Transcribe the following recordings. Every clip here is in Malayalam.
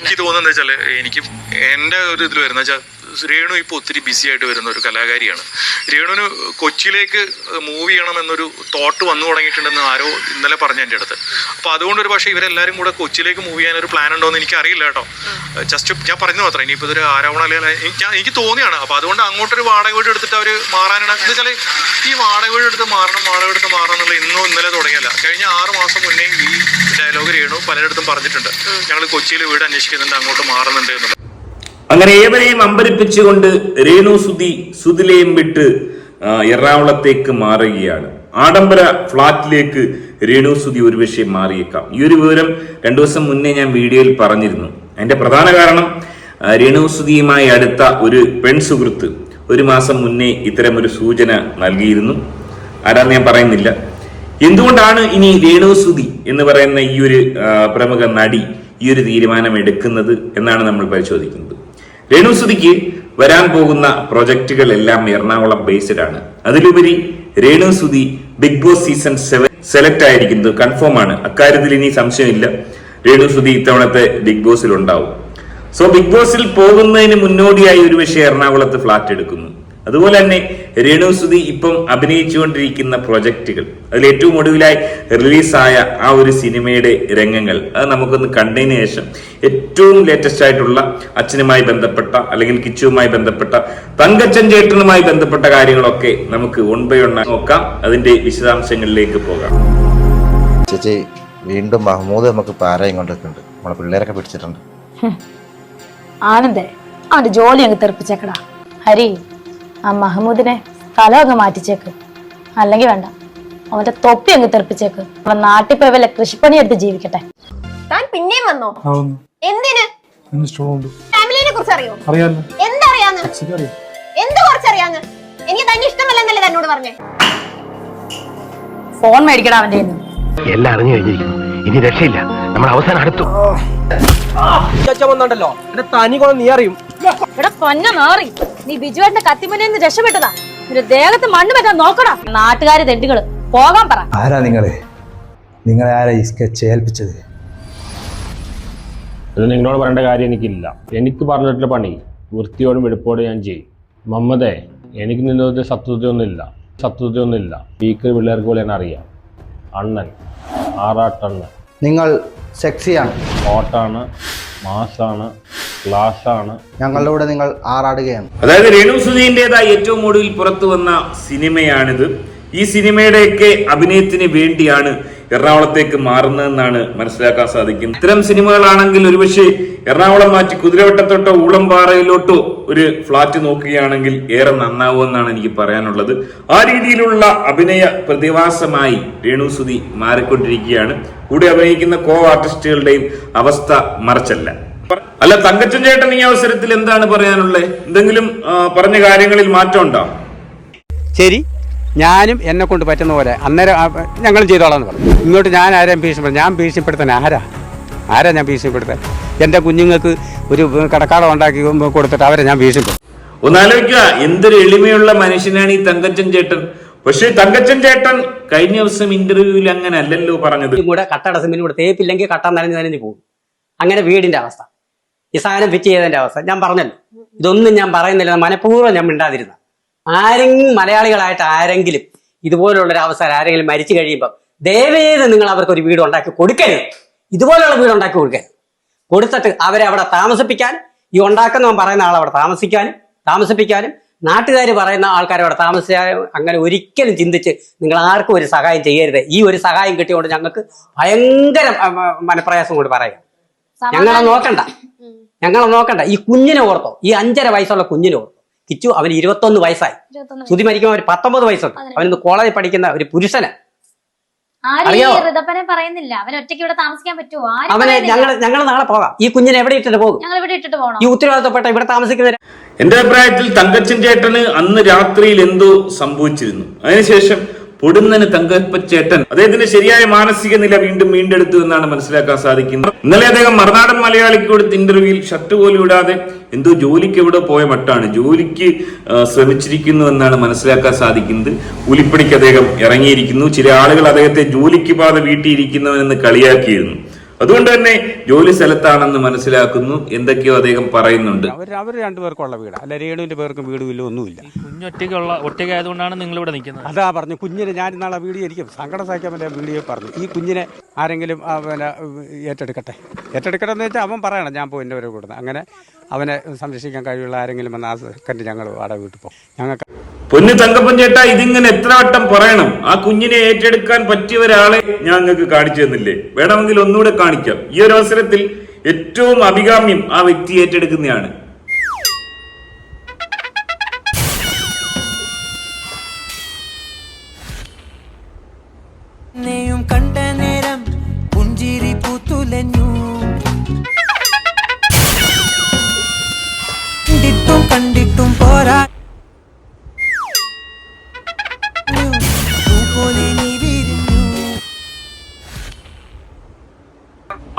എനിക്ക് തോന്നുന്നത് വെച്ചാൽ എനിക്ക് എന്റെ ഒരു ഇതിൽ വരുന്ന വെച്ചാൽ രേണു ഇപ്പൊ ഒത്തിരി ബിസി ആയിട്ട് വരുന്ന ഒരു കലാകാരിയാണ്. രേണുവിന് കൊച്ചിയിലേക്ക് മൂവ് ചെയ്യണം എന്നൊരു തോട്ട് വന്നു തുടങ്ങിയിട്ടുണ്ടെന്ന് ആരോ ഇന്നലെ പറഞ്ഞു എന്റെ അടുത്ത്. അപ്പോൾ അതുകൊണ്ട് ഒരു പക്ഷേ ഇവരെല്ലാവരും കൂടെ കൊച്ചിയിലേക്ക് മൂവ് ചെയ്യാൻ ഒരു പ്ലാൻ ഉണ്ടോ എന്ന് എനിക്ക് അറിയില്ല കേട്ടോ. ജസ്റ്റ് ഞാൻ പറഞ്ഞു മാത്രം ഇനി ഇതൊരു ആരോപണം അല്ലെങ്കിൽ ഞാൻ- എനിക്ക് തോന്നിയാണ്. അപ്പോൾ അതുകൊണ്ട് അങ്ങോട്ടൊരു വാടക വീട് എടുത്തിട്ട് അവർ മാറാനാണ്. എന്ന് വെച്ചാൽ ഈ വാടക വീട് എടുത്ത് മാറണം വാടക എടുത്ത് മാറണം എന്നുള്ള ഇന്നും ഇന്നലെ തുടങ്ങിയല്ല. കഴിഞ്ഞ ആറ് മാസം മുന്നേ ഈ ഡയലോഗ് രേണു പലരിടത്തും പറഞ്ഞിട്ടുണ്ട്. ഞങ്ങൾ കൊച്ചിയിൽ വീട് അന്വേഷിക്കുന്നുണ്ട് അങ്ങോട്ട് മാറുന്നുണ്ട് എന്നുള്ളത് അങ്ങനെ ഏവരെയും അമ്പരിപ്പിച്ചുകൊണ്ട് രേണു സുധി സുതിലയും വിട്ട് എറണാകുളത്തേക്ക് മാറുകയാണ്. ആഡംബര ഫ്ളാറ്റിലേക്ക് രേണു സുധി ഒരുപക്ഷെ മാറിയേക്കാം. ഈ ഒരു വിവരം രണ്ടു ദിവസം മുന്നേ ഞാൻ വീഡിയോയിൽ പറഞ്ഞിരുന്നു. അതിന്റെ പ്രധാന കാരണം രേണു സുധിയുമായി അടുത്ത ഒരു പെൺ സുഹൃത്ത് ഒരു മാസം മുന്നേ ഇത്തരമൊരു സൂചന നൽകിയിരുന്നു. ആരാന്ന് ഞാൻ പറയുന്നില്ല. എന്തുകൊണ്ടാണ് ഇനി രേണു സുധി എന്ന് പറയുന്ന ഈ ഒരു പ്രമുഖ നടി ഈ ഒരു തീരുമാനം എടുക്കുന്നത് എന്നാണ് നമ്മൾ പരിശോധിക്കുന്നത്. രേണു സുധിക്ക് വരാൻ പോകുന്ന പ്രൊജക്ടുകൾ എല്ലാം എറണാകുളം ബേസ്ഡ് ആണ്. അതിലുപരി Renu Sudhi Bigg Boss season seven select ആയിരിക്കുന്നത് കൺഫേം ആണ്. അക്കാര്യത്തിൽ ഇനി സംശയമില്ല. രേണുസുതി ഇത്തവണത്തെ ബിഗ് ബോസിൽ ഉണ്ടാവും. സോ ബിഗ് ബോസിൽ പോകുന്നതിന് മുന്നോടിയായി ഒരു പക്ഷേ എറണാകുളത്ത് ഫ്ലാറ്റ് എടുക്കുന്നു. അതുപോലെ തന്നെ രേണു സുധി ഇപ്പം അഭിനയിച്ചുകൊണ്ടിരിക്കുന്ന പ്രൊജക്ടുകൾ അതിൽ ഏറ്റവും ഒടുവിലായി റിലീസായ ആ ഒരു സിനിമയുടെ രംഗങ്ങൾ അത് നമുക്കൊന്ന് കണ്ടതിന് ശേഷം ഏറ്റവും ലേറ്റസ്റ്റ് ആയിട്ടുള്ള അച്ഛനുമായി ബന്ധപ്പെട്ട അല്ലെങ്കിൽ കിച്ചുവുമായി ബന്ധപ്പെട്ട തങ്കച്ചൻ ചേട്ടനുമായി ബന്ധപ്പെട്ട കാര്യങ്ങളൊക്കെ നമുക്ക് ഒൺ ബൈ വൺ നോക്കാം. അതിന്റെ വിശദാംശങ്ങളിലേക്ക് പോകാം. ചേച്ചി വീണ്ടും മഹമ്മൂദ് നമുക്ക് പാരയും കൊണ്ടൊക്കെയുണ്ട് നമ്മളെ പിള്ളേരൊക്കെ പിടിച്ചിട്ടുണ്ട്. ആനന്ദേ അവന്റെ ജോലി അങ്ങ് തെറിപ്പിച്ചേക്കടാ. ഹരി. ആ മഹമ്മൂദിനെ സ്ഥലം അങ്ങ് മാറ്റിച്ചേക്ക്. അല്ലെങ്കിൽ വേണ്ട. അവന്റെ തൊപ്പി അങ്ങ് തെറിപ്പിച്ചേക്ക്. അവൻ നാട്ടിൽ പോയ വല്ല കൃഷിപ്പണി എടുത്ത് ജീവിക്കട്ടെ. താൻ പിന്നെയും വന്നോ? എന്തിനു? ഫാമിലിനെ കുറിച്ച് അറിയോ? എന്തറിയാന്ന്? എന്ത് കുറച്ചറിയാന്ന്? എനിക്ക് തന്നെ ഇഷ്ടമല്ലെന്നല്ലേ തന്നോട് പറഞ്ഞേ. ഫോൺ മേടിക്കടാ അവന്റെ. എല്ലാം അറിഞ്ഞു കഴിഞ്ഞിരിക്കുന്നു. ഇനി രക്ഷയില്ല. നമ്മൾ അവസാനം അടുത്തു. വന്നുണ്ടല്ലോ. എന്റെ തനി കൊണ്ട് നീ അറിയും. ഇവിടെ പൊന്ന മാറി. നീ ബിജുവേട്ടന്റെ കത്തിമുന്നിൽ നിന്ന് രക്ഷപ്പെട്ടതാ. ഒരു ദേഹത്ത് മണ്ണ് പറ്റാൻ നോക്കടാ. നാട്ടുകാരെ തെണ്ടുകൾ പോകാൻ പറ. ആരാ നിങ്ങളെ? നിങ്ങളെ ആരാ ഈ സ്കെച്ച് ഏൽപ്പിച്ചത്? ഇത് നിങ്ങളോട് പറയേണ്ട കാര്യം എനിക്കില്ല. എനിക്ക് പറഞ്ഞിട്ടുള്ള പണി വൃത്തിയോടും വെടുപ്പോടും ഞാൻ ചെയ്യും. മമ്മദേ എനിക്ക് നിന്നത് ശത്രുതയൊന്നുമില്ല. ശത്രുതയൊന്നുമില്ല. സ്പീക്കർ പിള്ളേർക്ക് പോലെ ഞാൻ അറിയാം. അണ്ണൻ ആറാട്ടണ്ണൻ. നിങ്ങൾ സെക്സിയാണ്. ഓട്ടാണ് മാസാണ്. ക്ലാസ്സാണ് ഞങ്ങളുടെ കൂടെ നിങ്ങൾ ആറാടുകയാണ്. അതായത് രേണു സുധീന്റേതായി ഏറ്റവും ഒടുവിൽ പുറത്തു വന്ന സിനിമയാണിത്. ഈ സിനിമയുടെയൊക്കെ അഭിനയത്തിന് വേണ്ടിയാണ് എറണാകുളത്തേക്ക് മാറുന്നതെന്നാണ് മനസ്സിലാക്കാൻ സാധിക്കുന്നത്. ഇത്തരം സിനിമകളാണെങ്കിൽ ഒരുപക്ഷെ എറണാകുളം മാറ്റി കുതിരവട്ടത്തോട്ടോ ഊളംപാറയിലോട്ടോ ഒരു ഫ്ലാറ്റ് നോക്കുകയാണെങ്കിൽ ഏറെ നന്നാവുമെന്നാണ് എനിക്ക് പറയാനുള്ളത്. ആ രീതിയിലുള്ള അഭിനയ പ്രതിഭാസമായി രേണു സുധി മാറിക്കൊണ്ടിരിക്കുകയാണ്. കൂടെ അഭിനയിക്കുന്ന കോ ആർട്ടിസ്റ്റുകളുടെയും അവസ്ഥ മറച്ചല്ല. അല്ല തങ്കച്ചൻ ചേട്ടൻ ഈ അവസരത്തിൽ എന്താണ് പറയാനുള്ളത് എന്തെങ്കിലും പറഞ്ഞ കാര്യങ്ങളിൽ മാറ്റം ഉണ്ടോ? ശരി. ഞാനും എന്നെ കൊണ്ട് പറ്റുന്ന പോലെ അന്നേരം ഞങ്ങളും ചെയ്തോളാം എന്ന് പറഞ്ഞു. ഇങ്ങോട്ട് ഞാൻ ആരെയും ഭീഷണിപ്പെടുത്തും ഞാൻ ഭീഷണിപ്പെടുത്താൻ ആരാ? ആരാ ഞാൻ ഭീഷണിപ്പെടുത്താൻ? എന്റെ കുഞ്ഞുങ്ങൾക്ക് ഒരു കടക്കാടം ഉണ്ടാക്കി കൊടുത്തിട്ട് അവരെ ഞാൻ ഭീഷണിപ്പെടുത്തും. ഒന്നാലോചിക്കുക. എന്തൊരു എളിമയുള്ള മനുഷ്യനാണ് ഈ തങ്കച്ചൻ ചേട്ടൻ. പക്ഷേ തങ്കച്ചൻ ചേട്ടൻ കഴിഞ്ഞ ദിവസം ഇന്റർവ്യൂവിൽ അങ്ങനെ അല്ലല്ലോ പറഞ്ഞത്. കൂടെ കട്ടട സിമെന്റ് കൂടെ തേപ്പില്ലെങ്കിൽ കട്ട നനഞ്ഞ് നനഞ്ഞ് പോകും. അങ്ങനെ വീടിന്റെ അവസ്ഥ. ഈ സാധനം ഫിറ്റ് ചെയ്തതിന്റെ അവസ്ഥ. ഞാൻ പറഞ്ഞല്ലോ. ഇതൊന്നും ഞാൻ പറയുന്നില്ല മനഃപൂർവം ഞാൻ മിണ്ടാതിരുന്ന. ആരെങ്കിലും മലയാളികളായിട്ട് ആരെങ്കിലും ഇതുപോലുള്ള ഒരു അവസരം ആരെങ്കിലും മരിച്ചു കഴിയുമ്പോൾ ദയവേത് നിങ്ങൾ അവർക്ക് ഒരു വീട് ഉണ്ടാക്കി കൊടുക്കരുത്. ഇതുപോലുള്ള വീട് ഉണ്ടാക്കി കൊടുക്കരുത്. കൊടുത്തിട്ട് അവരെ അവിടെ താമസിപ്പിക്കാൻ ഈ ഉണ്ടാക്കുന്നവൻ പറയുന്ന ആൾ അവിടെ താമസിക്കാനും താമസിപ്പിക്കാനും നാട്ടുകാർ പറയുന്ന ആൾക്കാർ അവിടെ താമസിക്കാനും അങ്ങനെ ഒരിക്കലും ചിന്തിച്ച് നിങ്ങൾ ആർക്കും ഒരു സഹായം ചെയ്യരുത്. ഈ ഒരു സഹായം കിട്ടിയോണ്ട് ഞങ്ങൾക്ക് ഭയങ്കര മനപ്രയാസം കൊണ്ട് പറയാം ഞങ്ങളെ നോക്കണ്ട. ഞങ്ങളെ നോക്കണ്ട. ഈ കുഞ്ഞിനെ ഓർത്തോ. ഈ അഞ്ചര വയസ്സുള്ള കുഞ്ഞിനെ ഓർത്തോ. കിച്ചു അവന് ഇരുപത്തൊന്ന് വയസ്സായി. ശ്രുതി മരിക്കുമ്പോൾ ഒരു പത്തൊമ്പത് വയസ്സുണ്ട്. അവനിന്ന് കോളേജിൽ പഠിക്കുന്ന ഒരു പുരുഷന്. പറയുന്നില്ല. അവൻ ഒറ്റയ്ക്ക് ഇവിടെ താമസിക്കാൻ പറ്റുമോ? അവനെ. ഞങ്ങൾ ഞങ്ങൾ നാളെ പോകാം. ഈ കുഞ്ഞിനെ എവിടെ ഇട്ടിട്ട് പോകും? ഞങ്ങൾ ഇവിടെ ഇട്ടിട്ട് പോകണം. ഈ ഉത്തരവാദിത്തപ്പെട്ട ഇവിടെ താമസിക്കുന്ന എന്റെ അഭിപ്രായത്തിൽ തങ്കച്ചൻ ചേട്ടന് അന്ന് രാത്രിയിൽ എന്തോ സംഭവിച്ചിരുന്നു. അതിനുശേഷം പൊടുന്നന് തങ്കപ്പച്ചേട്ടൻ. അദ്ദേഹത്തിന്റെ ശരിയായ മാനസിക നില വീണ്ടും വീണ്ടെടുത്തു എന്നാണ് മനസ്സിലാക്കാൻ സാധിക്കുന്നത്. ഇന്നലെ അദ്ദേഹം മറുനാടൻ മലയാളിക്ക് കൊടുത്ത ഇന്റർവ്യൂവിൽ ഷർട്ട് പോലും ഇടാതെ എന്തോ ജോലിക്ക് എവിടെ പോയ മട്ടാണ്. ജോലിക്ക് ശ്രമിച്ചിരിക്കുന്നു എന്നാണ് മനസ്സിലാക്കാൻ സാധിക്കുന്നത്. കൂലിപ്പണിക്ക് അദ്ദേഹം ഇറങ്ങിയിരിക്കുന്നു. ചില ആളുകൾ അദ്ദേഹത്തെ ജോലിക്ക് പാത വീട്ടിയിരിക്കുന്നവനെന്ന് കളിയാക്കിയിരുന്നു. അതുകൊണ്ട് തന്നെ ജോലി സ്ഥലത്താണെന്ന് മനസ്സിലാക്കുന്നു. എന്തൊക്കെയോ അദ്ദേഹം പറയുന്നുണ്ട്. അവർ അവർ രണ്ടുപേർക്കുള്ള വീടാണ് അല്ല രേണുവിന്റെ പേർക്കും വീടും ഇല്ല ഒന്നുമില്ല. കുഞ്ഞൊറ്റയ്ക്കുള്ള ഒറ്റയ്ക്കായതുകൊണ്ടാണ് നിങ്ങൾ ഇവിടെ നിൽക്കുന്നത്. അതാ പറഞ്ഞു കുഞ്ഞിനെ ഞാൻ ഇന്നാളെ വീഡിയോ എനിക്ക് സങ്കടം സഹിക്കാൻ പറ്റിയ വീഡിയോ പറഞ്ഞു. ഈ കുഞ്ഞിനെ ആരെങ്കിലും ആ, പിന്നെ ഏറ്റെടുക്കട്ടെ? ഏറ്റെടുക്കട്ടെ എന്ന് വെച്ചാൽ അവൻ പറയണം ഞാൻ പോയി എന്റെ വരെ കൂടുന്നത് അങ്ങനെ അവനെ സംരക്ഷിക്കാൻ കഴിവുള്ള ആരെങ്കിലും വന്ന് ആ സെക്കൻഡ് ഞങ്ങൾ വാടക വീട്ടിൽ പോകും. ഞങ്ങൾക്ക് പൊന്നു തങ്കപ്പൻ ചേട്ടാ ഇതിങ്ങനെ എത്ര വട്ടം പറയണം? ആ കുഞ്ഞിനെ ഏറ്റെടുക്കാൻ പറ്റിയ ഒരാളെ ഞാൻ നിങ്ങൾക്ക് കാണിച്ചു തന്നില്ലേ? വേണമെങ്കിൽ ഒന്നുകൂടെ കാണിക്കാം. ഈ ഒരു അവസരത്തിൽ ഏറ്റവും അഭികാമ്യം ആ വ്യക്തി ഏറ്റെടുക്കുന്നതാണ്.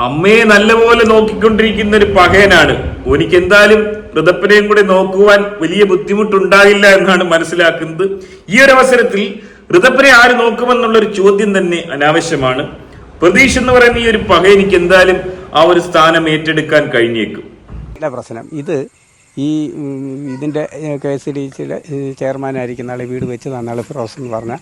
അമ്മയെ നല്ലപോലെ നോക്കിക്കൊണ്ടിരിക്കുന്ന ഒരു പകയനാണ്. എനിക്ക് എന്തായാലും വൃതപ്പനെയും കൂടെ നോക്കുവാൻ വലിയ ബുദ്ധിമുട്ടുണ്ടാകില്ല എന്നാണ് മനസ്സിലാക്കുന്നത്. ഈ ഒരു അവസരത്തിൽ ഋതപ്പനെ ആര് നോക്കുമെന്നുള്ള ഒരു ചോദ്യം തന്നെ അനാവശ്യമാണ്. പ്രതീക്ഷ എന്ന് പറയുന്ന ഈ ഒരു പക എനിക്ക് എന്തായാലും ആ ഒരു സ്ഥാനം ഏറ്റെടുക്കാൻ കഴിഞ്ഞേക്കും. പ്രശ്നം. ഇത് ഈ ഇതിന്റെ കെ എസ് ഡി സിയിലെ ചെയർമാനായിരിക്കുന്ന ആൾ വീട് വെച്ച് തന്ന ആൾ ഫിറോസ് എന്ന് പറഞ്ഞ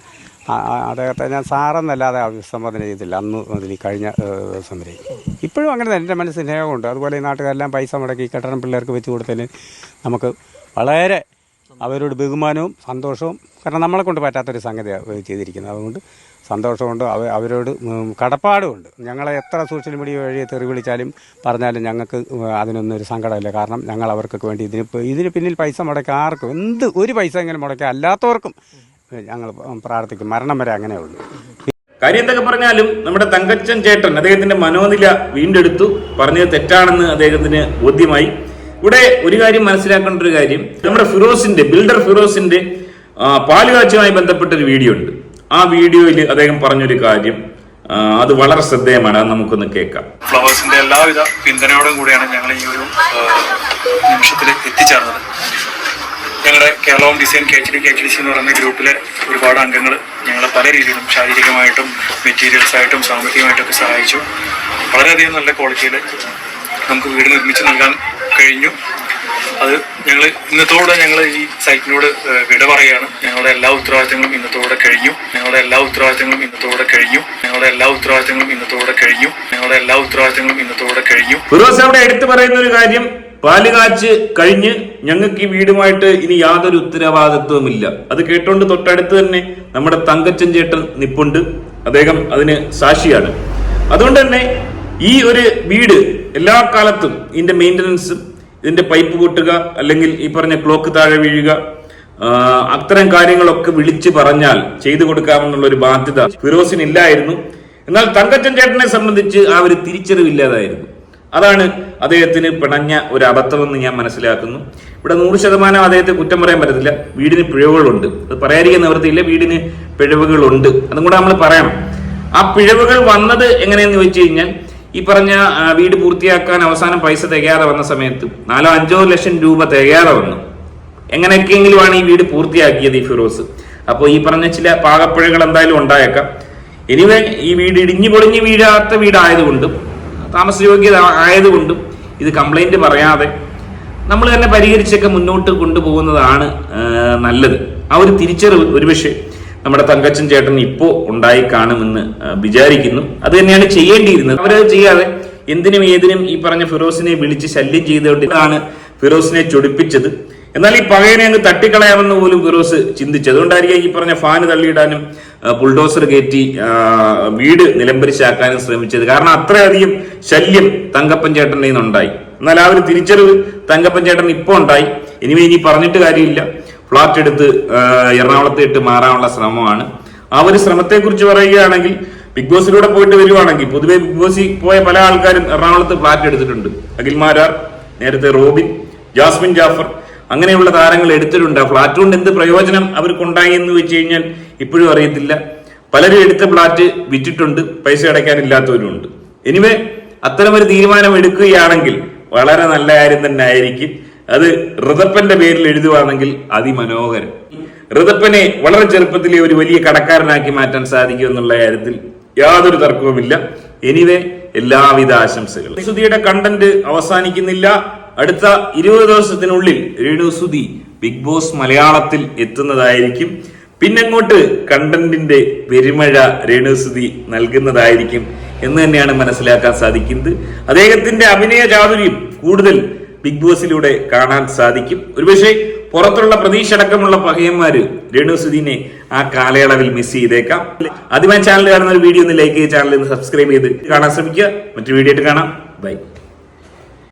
അദ്ദേഹത്തെ ഞാൻ സാറെന്നല്ലാതെ അഭിസംബോധന ചെയ്തില്ല. അന്ന് മുതൽ കഴിഞ്ഞ ദിവസം വരെ. ഇപ്പോഴും അങ്ങനെ തന്നെ. എന്റെ മനസ്സിൽ സ്നേഹമുണ്ട്. അതുപോലെ ഈ നാട്ടുകാരെല്ലാം പൈസ മുടക്കി കെട്ടണം പിള്ളേർക്ക് വെച്ച് കൊടുത്തതിന് നമുക്ക് വളരെ അവരോട് ബഹുമാനവും സന്തോഷവും കാരണം നമ്മളെ കൊണ്ട് പറ്റാത്തൊരു സംഗതിയാണ് ചെയ്തിരിക്കുന്നത്. അതുകൊണ്ട് സന്തോഷമുണ്ട്. അവ അവരോട് കടപ്പാടുമുണ്ട്. ഞങ്ങളെ എത്ര സോഷ്യൽ മീഡിയ വഴി തെറി വിളിച്ചാലും പറഞ്ഞാലും ഞങ്ങൾക്ക് അതിനൊന്നും ഒരു സങ്കടമില്ല. കാരണം ഞങ്ങൾ അവർക്കൊക്കെ വേണ്ടി ഇതിന് ഇതിന് പിന്നിൽ പൈസ മുടക്കാൻ ആർക്കും എന്ത് ഒരു പൈസ എങ്കിലും മുടക്കാൻ അല്ലാത്തവർക്കും ഞങ്ങൾ പ്രാർത്ഥിക്കും. മരണം വരെ അങ്ങനെ ഉള്ളൂ. കാര്യം എന്തൊക്കെ പറഞ്ഞാലും നമ്മുടെ തങ്കച്ചൻ ചേട്ടൻ അദ്ദേഹത്തിന്റെ മനോനില വീണ്ടെടുത്തു. പറഞ്ഞത് തെറ്റാണെന്ന് അദ്ദേഹത്തിന് ബോധ്യമായി. ഇവിടെ ഒരു കാര്യം മനസ്സിലാക്കേണ്ട ഒരു കാര്യം. നമ്മുടെ ഫിറോസിന്റെ ബിൽഡർ ഫിറോസിന്റെ പാലുകാച്ചുമായി ബന്ധപ്പെട്ട ഒരു വീഡിയോ ഉണ്ട്. ആ വീഡിയോയിൽ അദ്ദേഹം പറഞ്ഞൊരു കാര്യം അത് വളരെ ശ്രദ്ധേയമാണ്. അത് നമുക്കൊന്ന് കേൾക്കാം. ഫ്ലവേഴ്സിന്റെ എല്ലാവിധ പിന്തുണയോടും കൂടിയാണ് ഞങ്ങൾ ഈ ഒരു നിമിഷത്തിൽ എത്തിച്ചേർന്നത്. ഞങ്ങളുടെ കേരളവും design K H D K H C എന്ന് പറയുന്ന ഗ്രൂപ്പിലെ ഒരുപാട് അംഗങ്ങൾ ഞങ്ങളെ പല രീതിയിലും ശാരീരികമായിട്ടും മെറ്റീരിയൽസ് ആയിട്ടും സാമ്പത്തികമായിട്ടൊക്കെ സഹായിച്ചു. വളരെയധികം നല്ല ക്വാളിറ്റിയിൽ നമുക്ക് വീട് നിർമ്മിച്ച് നൽകാൻ കഴിഞ്ഞു. അത് ഞങ്ങൾ ഇന്നത്തോടെ ഞങ്ങൾ ഈ സൈറ്റിനോട് വിട പറയുകയാണ് ഞങ്ങളുടെ എല്ലാ ഉത്തരവാദിത്തങ്ങളും ഇന്നത്തോടെ കഴിഞ്ഞു. ഞങ്ങളുടെ എല്ലാ ഉത്തരവാദിത്തങ്ങളും ഇന്നത്തോടെ കഴിഞ്ഞു. ഞങ്ങളുടെ എല്ലാ ഉത്തരവാദിത്തങ്ങളും ഇന്നത്തോടെ കഴിഞ്ഞു. ഞങ്ങളുടെ എല്ലാ ഉത്തരവാദിത്തങ്ങളും ഇന്നത്തോടെ കഴിഞ്ഞു. ഫിറോസ് അവിടെ എടുത്തു പറയുന്ന ഒരു കാര്യം പാലുകാച്ച് കഴിഞ്ഞ് ഞങ്ങൾക്ക് ഈ വീടുമായിട്ട് ഇനി യാതൊരു ഉത്തരവാദിത്വവുമില്ല. അത് കേട്ടോണ്ട് തൊട്ടടുത്ത് തന്നെ നമ്മുടെ തങ്കച്ചൻ ചേട്ടൻ നിപ്പുണ്ട്. അദ്ദേഹം അതിന് സാക്ഷിയാണ്. അതുകൊണ്ട് തന്നെ ഈ ഒരു വീട് എല്ലാ കാലത്തും ഇതിന്റെ മെയിന്റനൻസും ഇതിന്റെ പൈപ്പ് പൊട്ടുക അല്ലെങ്കിൽ ഈ പറഞ്ഞ ക്ലോക്ക് താഴെ വീഴുക അത്തരം കാര്യങ്ങളൊക്കെ വിളിച്ചു പറഞ്ഞാൽ ചെയ്തു കൊടുക്കാമെന്നുള്ള ഒരു ബാധ്യത ഫിറോസിന് ഇല്ലായിരുന്നു. എന്നാൽ തങ്കച്ചൻ ചേട്ടനെ സംബന്ധിച്ച് ആ ഒരു തിരിച്ചറിവില്ലാതായിരുന്നു അതാണ് അദ്ദേഹത്തിന് പിണഞ്ഞ ഒരു അബദ്ധമെന്ന് ഞാൻ മനസ്സിലാക്കുന്നു. ഇവിടെ നൂറ് ശതമാനം അദ്ദേഹത്തെ കുറ്റം പറയാൻ പറ്റത്തില്ല. വീടിന് പിഴവുകളുണ്ട്. അത് പറയാതിരിക്കാൻ നിവൃത്തിയില്ല വീടിന് പിഴവുകളുണ്ട്. അതും കൂടെ നമ്മൾ പറയണം. ആ പിഴവുകൾ വന്നത് എങ്ങനെയെന്ന് വെച്ച് കഴിഞ്ഞാൽ ഈ പറഞ്ഞ വീട് പൂർത്തിയാക്കാൻ അവസാനം പൈസ തികയാതെ വന്ന സമയത്ത് നാലോ അഞ്ചോ ലക്ഷം രൂപ തികയാതെ വന്നു. എങ്ങനെയൊക്കെയെങ്കിലുമാണ് ഈ വീട് പൂർത്തിയാക്കിയത് ഈ ഫിറോസ്. അപ്പോൾ ഈ പറഞ്ഞ ചില പാകപ്പിഴകൾ എന്തായാലും ഉണ്ടായേക്കാം. എനിവേ ഈ വീട് ഇടിഞ്ഞു പൊളിഞ്ഞ് വീഴാത്ത വീടായതുകൊണ്ടും താമസയോഗ്യത ആയതുകൊണ്ടും ഇത് കംപ്ലൈന്റ് പറയാതെ നമ്മൾ തന്നെ പരിഹരിച്ചൊക്കെ മുന്നോട്ട് കൊണ്ടുപോകുന്നതാണ് നല്ലത്. ആ ഒരു തിരിച്ചറിവ് ഒരുപക്ഷെ നമ്മുടെ തങ്കച്ചൻ ചേട്ടൻ ഇപ്പോ ഉണ്ടായി കാണുമെന്ന് വിചാരിക്കുന്നു. അത് തന്നെയാണ് ചെയ്യേണ്ടിയിരുന്നത്. അവരത് ചെയ്യാതെ എന്തിനും ഏതിനും ഈ പറഞ്ഞ ഫിറോസിനെ വിളിച്ച് ശല്യം ചെയ്തുകൊണ്ടാണ് ഫിറോസിനെ ചൊടിപ്പിച്ചത്. എന്നാൽ ഈ പകയനെ അങ്ങ് തട്ടിക്കളയാമെന്ന് പോലും ഫിറോസ് ചിന്തിച്ചു. അതുകൊണ്ടായിരിക്കും ഈ പറഞ്ഞ ഫാന് തള്ളിയിടാനും ബുൾഡോസർ കയറ്റി വീട് നിലംപരിശാക്കാനും ശ്രമിച്ചത്. കാരണം അത്രയധികം ശല്യം തങ്കപ്പൻ ചേട്ടന്റെ നിന്നുണ്ടായി. എന്നാൽ ആ ഒരു തിരിച്ചറിവ് തങ്കപ്പൻ ചേട്ടൻ ഇപ്പോൾ ഉണ്ടായി. ഇനിമേ ഇനി പറഞ്ഞിട്ട് കാര്യമില്ല. ഫ്ലാറ്റ് എടുത്ത് ആ, എറണാകുളത്ത് ഇട്ട് മാറാനുള്ള ശ്രമമാണ്. ആ ഒരു ശ്രമത്തെക്കുറിച്ച് പറയുകയാണെങ്കിൽ ബിഗ് ബോസിലൂടെ പോയിട്ട് വരുവാണെങ്കിൽ പൊതുവെ ബിഗ് ബോസിൽ പോയ പല ആൾക്കാരും എറണാകുളത്ത് ഫ്ളാറ്റ് എടുത്തിട്ടുണ്ട്. അഖിൽ മാരാർ നേരത്തെ റോബിൻ ജാസ്മിൻ ജാഫർ അങ്ങനെയുള്ള താരങ്ങൾ എടുത്തിട്ടുണ്ട്. ആ ഫ്ളാറ്റ് കൊണ്ട് എന്ത് പ്രയോജനം അവർക്കുണ്ടായി എന്ന് വെച്ച് കഴിഞ്ഞാൽ ഇപ്പോഴും അറിയത്തില്ല. പലരും എടുത്ത ഫ്ളാറ്റ് വിറ്റിട്ടുണ്ട് പൈസ അടയ്ക്കാനില്ലാത്തവരുമുണ്ട്. എനിവേ അത്തരമൊരു തീരുമാനം എടുക്കുകയാണെങ്കിൽ വളരെ നല്ല കാര്യം തന്നെ ആയിരിക്കും. അത് ഋതപ്പന്റെ പേരിൽ എഴുതുവാണെങ്കിൽ അതിമനോഹരം. ഋതപ്പനെ വളരെ ചെറുപ്പത്തിലെ ഒരു വലിയ കടക്കാരനാക്കി മാറ്റാൻ സാധിക്കും എന്നുള്ള കാര്യത്തിൽ യാതൊരു തർക്കവുമില്ല. എനിവേ എല്ലാവിധ ആശംസകളും. സുധിയുടെ കണ്ടന്റ് അവസാനിക്കുന്നില്ല. അടുത്ത ഇരുപത് ദിവസത്തിനുള്ളിൽ രേണു സുധി ബിഗ് ബോസ് മലയാളത്തിൽ എത്തുന്നതായിരിക്കും. പിന്നങ്ങോട്ട് കണ്ടന്റിന്റെ പെരുമഴ രേണുസുതി നൽകുന്നതായിരിക്കും എന്ന് തന്നെയാണ് മനസ്സിലാക്കാൻ സാധിക്കുന്നത്. അദ്ദേഹത്തിന്റെ അഭിനയ ചാതുര്യം കൂടുതൽ ബിഗ് ബോസിലൂടെ കാണാൻ സാധിക്കും. ഒരുപക്ഷെ പുറത്തുള്ള പ്രതീക്ഷ അടക്കമുള്ള പകയന്മാര് രേണുസുദീനെ ആ കാലയളവിൽ മിസ് ചെയ്തേക്കാം. ആദ്യമായി ചാനൽ കാണുന്ന ഒരു വീഡിയോ ഒന്ന് ലൈക്ക് ചെയ്ത് ചാനൽ ഒന്ന് സബ്സ്ക്രൈബ് ചെയ്ത് കാണാൻ ശ്രമിക്കുക. മറ്റു വീഡിയോ ആയിട്ട് കാണാം. ബൈ